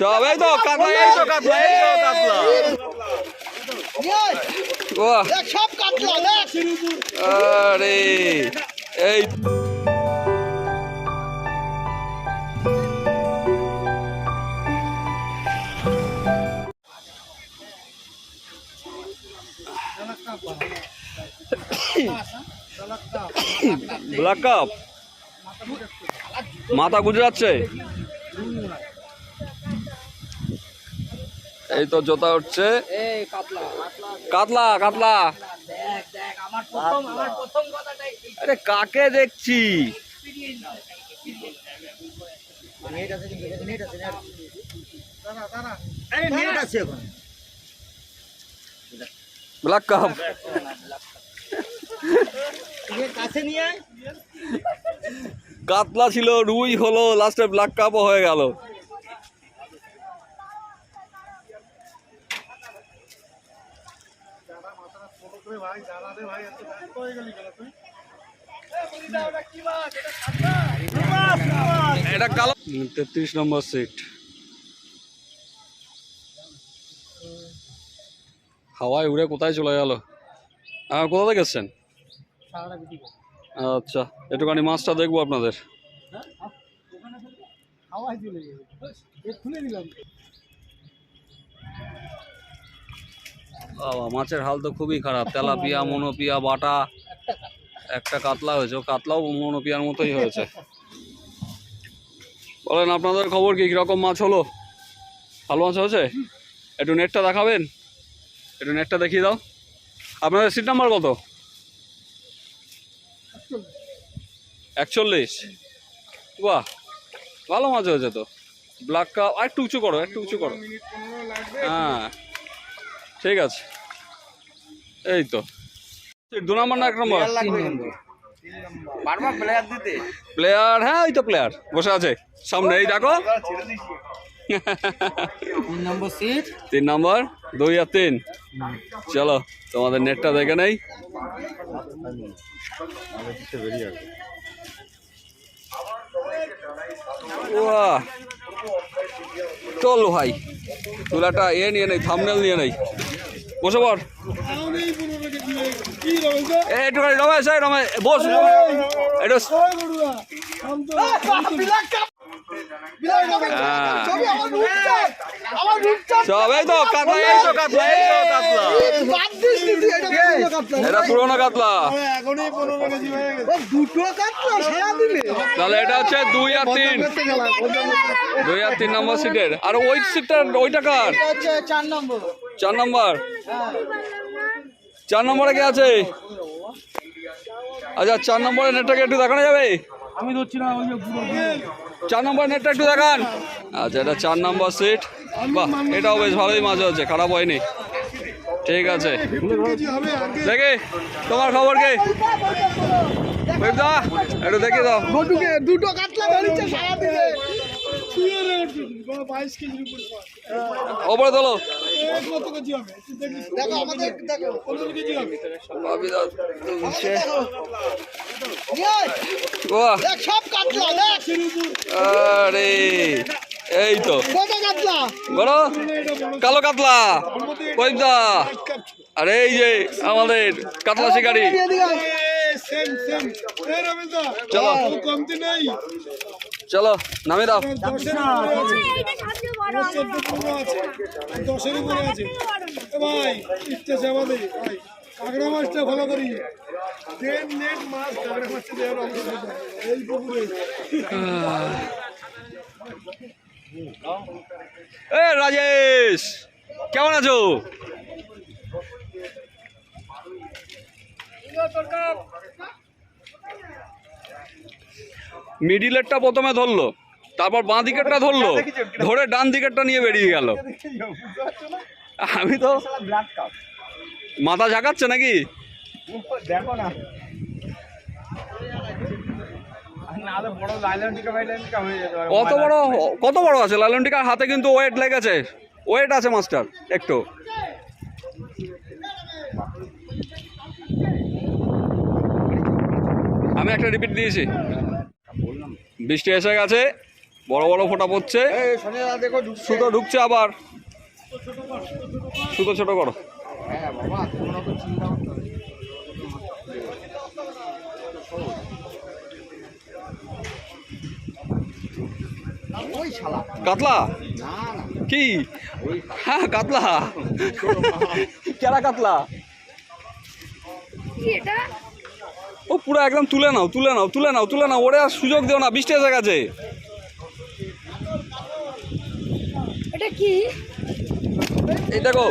সব এই তো কাতলা এই তো কাতলা এই তো কাতলা নিয়ে আয়। ও দেখ সব কাটলা আরে এই ব্ল্যাক কাপ মাথা গুজরাচ্ছে এই তো জোতা উঠছে। কাতলা কাতলা। আরে কাকে দেখছি? ব্ল্যাক কাছে নিয়ে কাতলা ছিল, রুই হলো লাস্টে ব্ল্যাক কাপও হয়ে গেল। এটা কালো তেত্রিশ নম্বর সিট হাওয়ায় উড়ে কোথায় চলে গেল? কোথা থেকে এসছেন? আচ্ছা একটুখানি মাছটা দেখব আপনাদের। বাবা, মাছের হাল তো খুবই খারাপ। তেলাপিয়া, মনোপিয়া, বাটা, একটা কাতলা হয়েছে। কাতলাও মনোপিয়ার মতোই হয়েছে। বলেন, আপনাদের খবর কি? কীরকম মাছ হলো? ভালো মাছ হয়েছে? একটু নেটটা দেখাবেন? একটু নেটটা দেখিয়ে দাও। আপনাদের সিট নাম্বার কত? একচল্লিশ। বাহ ভালো মাছ হয়েছে তো। ব্ল্যাক কাপ আর একটু উঁচু করো একটু উঁচু করো। হ্যাঁ ঠিক আছে। এই তো। দু নম্বর না এক নম্বর? প্লেয়ার হ্যাঁ ওই তো প্লেয়ার বসে আছে সামনে এই দেখো। তিন নম্বর তিন নম্বর দুই আর তিন। চলো তোমাদের নেটটা দেখে নেই। উয়া। চল ভাই তুলাটা এ নিয়ে নেই থামনেল নিয়ে নেই বসে পড় এ একটুখানি রমেশ রমেশ বস একটু সব এই তো কাতলা এই তো কাতলা এই তো কাতলা। বাদ দিস নি তুই, এটা পুরনো কাতলা। ও, দুটো কাতলা সারা দিলে তাহলে এটা হচ্ছে দুই আর তিন। দুই আর তিন নম্বর সিটের। আর ওই সিটটা ওইটা কার? চার নম্বর। চার নম্বর। হ্যাঁ। চার নম্বরে কে আছে? আচ্ছা চার নম্বরের নেটটাকে একটু দেখানো যাবে? আমি ধরছি না ওই যে চার নম্বর নেটটা একটু দেখান। আচ্ছা এটা চার নম্বর সিট বাহ এটাও বেশ ভালোই মাছ হচ্ছে খারাপ হয়নি। ঠিক আছে। দেখে তোমার খবর কি? দা একটু দেখে দাও। দুটো কেজির ওপরে তোলো। কত কেজি হবে? দেখো। আমাদের দেখো সব দেখ। আরে এই তো। বড় কালো কাতলা কইদা আরে এই যে আমাদের কাতলা শিকারি। চলো। চলো নামে দাও। দশের উপরে আছে। ভাই ইচ্ছে ভাই কাঁকড়া মাছটা ভালো করি। এ রাজেশ কেমন আছো? মিডিলেরটা প্রথমে ধরলো তারপর বাঁ দিকেরটা ধরলো ধরে ডান দিকেরটা নিয়ে বেরিয়ে গেল। আমি তো মাথা ঝাঁকাচ্ছে নাকি? দেখো না। কত বড় কত বড় আছে? লালনটিকার হাতে কিন্তু ওয়েট লেগেছে। ওয়েট আছে মাস্টার একটু। আমি একটা রিপিট দিয়েছি। বৃষ্টি এসে গেছে বড় বড় ফোঁটা পড়ছে। সুতো ঢুকছে আবার। সুতো ছোট করো হ্যাঁ বাবা কাতলা? না না। কি? হ্যাঁ কাতলা। কেরা কাতলা? ও পুরো একদম তুলে নাও তুলে নাও তুলে নাও তুলে নাও। ওরে আর সুযোগ দিও না বৃষ্টি এসে গেছে। এটা কি? এই দেখো